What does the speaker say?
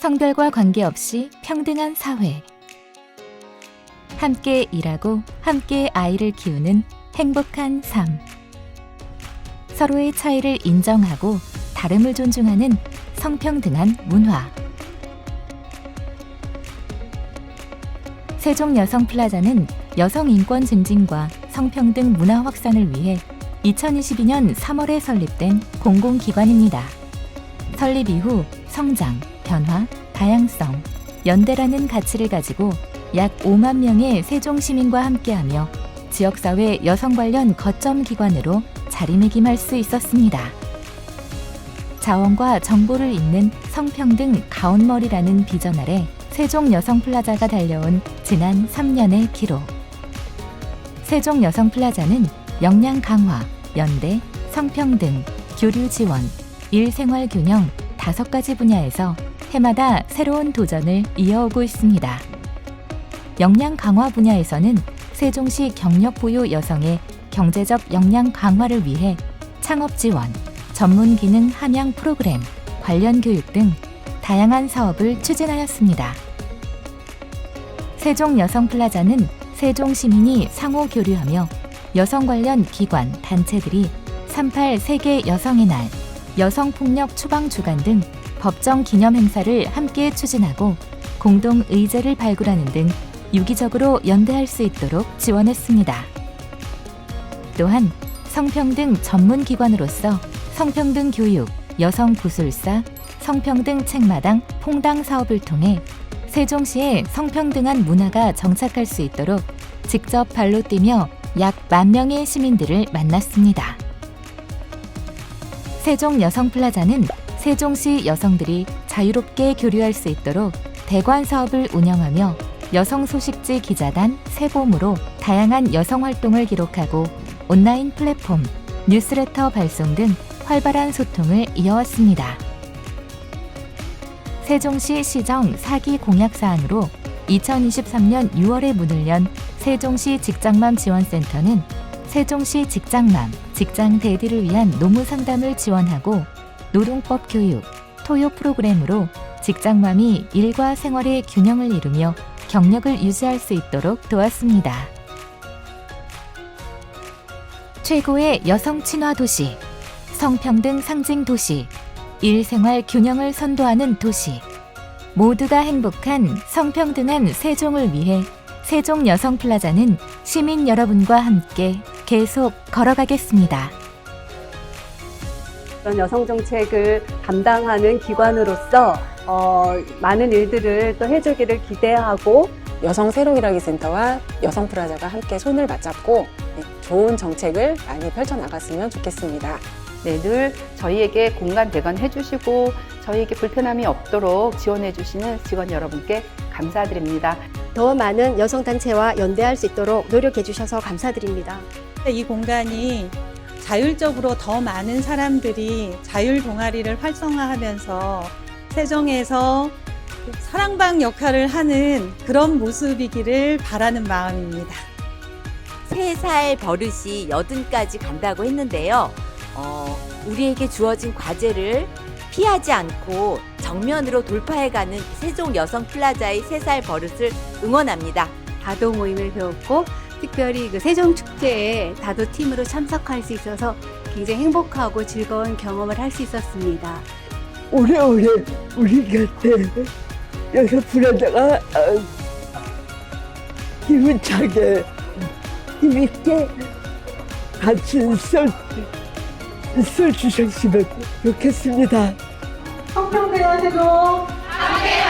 성별과 관계없이 평등한 사회. 함께 일하고 함께 아이를 키우는 행복한 삶. 서로의 차이를 인정하고 다름을 존중하는 성평등한 문화. 세종 여성 플라자는 여성 인권 증진과 성평등 문화 확산을 위해 2022년 3월에 설립된 공공기관입니다. 설립 이후 성장, 변화, 다양성, 연대라는 가치를 가지고 약 5만 명의 세종 시민과 함께하며 지역사회 여성 관련 거점 기관으로 자리매김할 수 있었습니다. 자원과 정보를 잇는 성평등 가온머리라는 비전 아래 세종 여성 플라자가 달려온 지난 3년의 기록. 세종 여성 플라자는 역량 강화, 연대, 성평등, 교류 지원, 일생활 균형 다섯 가지 분야에서 해마다 새로운 도전을 이어오고 있습니다. 역량 강화 분야에서는 세종시 경력 보유 여성의 경제적 역량 강화를 위해 창업 지원, 전문 기능 함양 프로그램, 관련 교육 등 다양한 사업을 추진하였습니다. 세종 여성 플라자는 세종 시민이 상호 교류하며 여성 관련 기관, 단체들이 38 세계 여성의 날, 여성폭력 추방 주간 등 법정 기념 행사를 함께 추진하고 공동 의제를 발굴하는 등 유기적으로 연대할 수 있도록 지원했습니다. 또한 성평등 전문 기관으로서 성평등 교육, 여성 구술사, 성평등 책마당, 퐁당 사업을 통해 세종시에 성평등한 문화가 정착할 수 있도록 직접 발로 뛰며 약 만 명의 시민들을 만났습니다. 세종 여성 플라자는 세종시 여성들이 자유롭게 교류할 수 있도록 대관 사업을 운영하며 여성 소식지 기자단 세봄으로 다양한 여성 활동을 기록하고 온라인 플랫폼, 뉴스레터 발송 등 활발한 소통을 이어왔습니다. 세종시 시정 사기 공약 사안으로 2023년 6월에 문을 연 세종시 직장맘 지원센터는 세종시 직장맘, 직장 대디를 위한 노무 상담을 지원하고 노동법 교육, 토요 프로그램으로 직장맘이 일과 생활의 균형을 이루며 경력을 유지할 수 있도록 도왔습니다. 최고의 여성 친화 도시, 성평등 상징 도시, 일생활 균형을 선도하는 도시. 모두가 행복한 성평등한 세종을 위해 세종 여성 플라자는 시민 여러분과 함께 계속 걸어가겠습니다. 그런 여성 정책을 담당하는 기관으로서 어, 많은 일들을 또 해주기를 기대하고 여성 새로일하기 센터와 여성 프라자가 함께 손을 맞잡고 네, 좋은 정책을 많이 펼쳐 나갔으면 좋겠습니다. 네, 늘 저희에게 공간 대관해 주시고 저희에게 불편함이 없도록 지원해 주시는 직원 여러분께 감사드립니다. 더 많은 여성단체와 연대할 수 있도록 노력해 주셔서 감사드립니다. 이 공간이 자율적으로 더 많은 사람들이 자율 동아리를 활성화하면서 세종에서 사랑방 역할을 하는 그런 모습이기를 바라는 마음입니다. 세 살 버릇이 여든까지 간다고 했는데요. 어, 우리에게 주어진 과제를 피하지 않고 정면으로 돌파해가는 세종 여성 플라자의 세 살 버릇을 응원합니다. 다도 모임을 배웠고 특별히 그 세종 축제에 다도 팀으로 참석할 수 있어서 굉장히 행복하고 즐거운 경험을 할 수 있었습니다. 오래오래 우리 곁에 여섯 브라자가 어, 힘차게 힘있게 같이 있어, 있어 주셨으면 좋겠습니다. 성평등한 세종 함께